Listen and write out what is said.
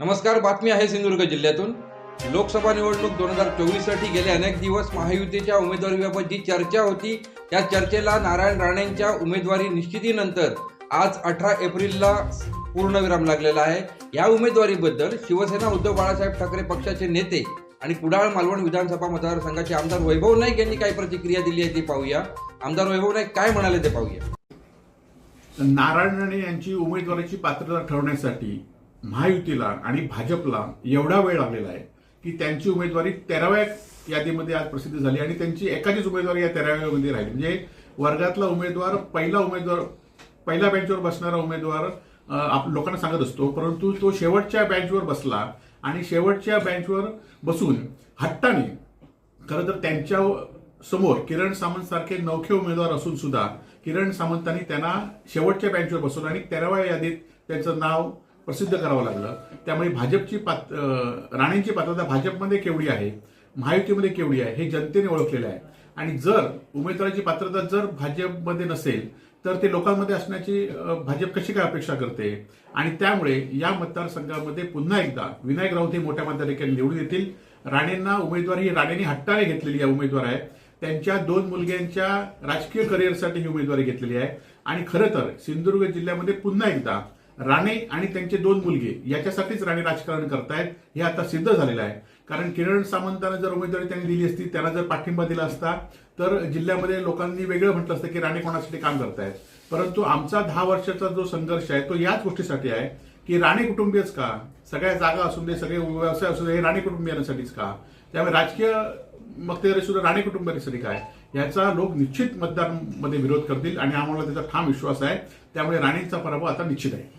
नमस्कार बातमी आहे सिंधुदुर्ग जिल्ह्यातून. लोकसभा निवडणूक दोन हजार चोवीससाठी गेले अनेक दिवस महायुतीच्या उमेदवारीबाबत जी चर्चा होती त्या चर्चेला नारायण राणेंच्या उमेदवारी निश्चितीनंतर आज अठरा एप्रिलला पूर्णविराम लागलेला आहे. या उमेदवारीबद्दल शिवसेना उद्धव बाळासाहेब ठाकरे पक्षाचे नेते आणि कुडाळ मालवण विधानसभा मतदारसंघाचे आमदार वैभव नाईक यांनी काय प्रतिक्रिया दिली आहे ती पाहूया. आमदार वैभव नाईक काय म्हणाले ते पाहूया. नारायण राणे यांची उमेदवारीची पात्रता ठरवण्यासाठी महायुतीला आणि भाजपला एवढा वेळ लागलेला आहे की त्यांची उमेदवारी तेराव्या यादीमध्ये आज प्रसिद्ध झाली आणि त्यांची एकाचीच उमेदवारी या तेराव्यामध्ये राहिली. म्हणजे वर्गातला उमेदवार पहिला उमेदवार पहिल्या बेंचवर बसणारा उमेदवार आप- लोकांना सांगत असतो परंतु तो शेवटच्या बेंचवर बसला आणि शेवटच्या बेंचवर बसून हट्टाने खरं तर त्यांच्यासमोर किरण सामंत सारखे नौखे उमेदवार असून सुद्धा किरण सामंतांनी त्यांना शेवटच्या बेंचवर बसवलं आणि तेराव्या यादीत त्यांचं नाव प्रसिद्ध करावं लागलं. त्यामुळे भाजपची पात राणेंची पात्रता भाजपमध्ये केवढी आहे? महायुतीमध्ये केवढी आहे? हे जनतेने ओळखलेलं आहे. आणि जर उमेदवाराची पात्रता जर भाजपमध्ये नसेल तर ते लोकांमध्ये असण्याची भाजप कशी काय अपेक्षा करते? आणि त्यामुळे या मतदारसंघामध्ये पुन्हा एकदा विनायक राऊत हे मोठ्या मतदारिकेने निवडून येतील. राणेंना उमेदवारी ही राणेंनी हट्टाने घेतलेली आहे उमेदवार आहे. त्यांच्या दोन मुलग्यांच्या राजकीय करिअरसाठी ही उमेदवारी घेतलेली आहे. आणि खरं तर सिंधुदुर्ग जिल्ह्यामध्ये पुन्हा एकदा राणे आणि त्यांचे दोन मुलगे याच्यासाठीच राणे राजकारण करतायत हे आता सिद्ध झालेलं आहे. कारण किरण सामंतांना जर उमेदवारी त्यांनी दिली असती त्यांना जर पाठिंबा दिला असता तर जिल्ह्यामध्ये लोकांनी वेगळं म्हटलं असतं की राणे कोणासाठी काम करतायत. परंतु आमचा दहा वर्षाचा जो संघर्ष आहे तो याच गोष्टीसाठी आहे की राणे कुटुंबीयच का? सगळ्या जागा असून दे सगळे व्यवसाय असू दे हे राणे कुटुंबियांसाठीच का? त्यामुळे राजकीय मक्तेदारी सुद्धा राणे कुटुंबियांसाठी काय याचा लोक निश्चित मतदारांमध्ये विरोध करतील आणि आम्हाला त्याचा ठाम विश्वास आहे. त्यामुळे राणेंचा पराभव आता निश्चित आहे.